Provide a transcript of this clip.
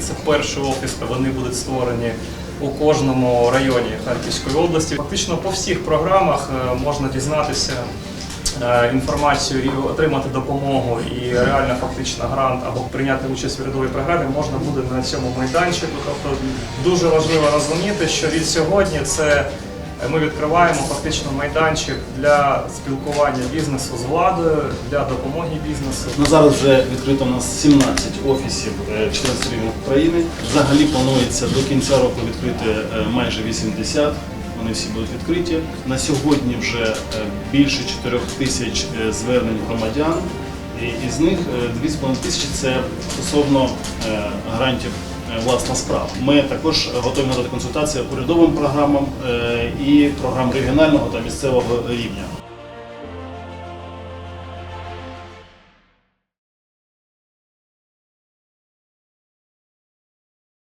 Це перший офіс, вони будуть створені у кожному районі Харківської області. Фактично по всіх програмах е, можна дізнатися е, інформацію і отримати допомогу і реально фактично грант або прийняти участь в урядовій програмі можна буде на цьому майданчику. Тобто дуже важливо розуміти, що від сьогодні це ми відкриваємо фактично майданчик для спілкування бізнесу з владою, для допомоги бізнесу. Ну, зараз вже відкрито у нас 17 офісів е, 14 регіонів України. Взагалі планується до кінця року відкрити е, майже 80. Вони всі будуть відкриті. На сьогодні вже е, більше 4 тисяч е, звернень громадян. І із них е, 2,5 тисячі це стосовно е, грантів е, власна справа. Ми також готові надати консультації урядовим програмам е, і програм регіонального та місцевого рівня.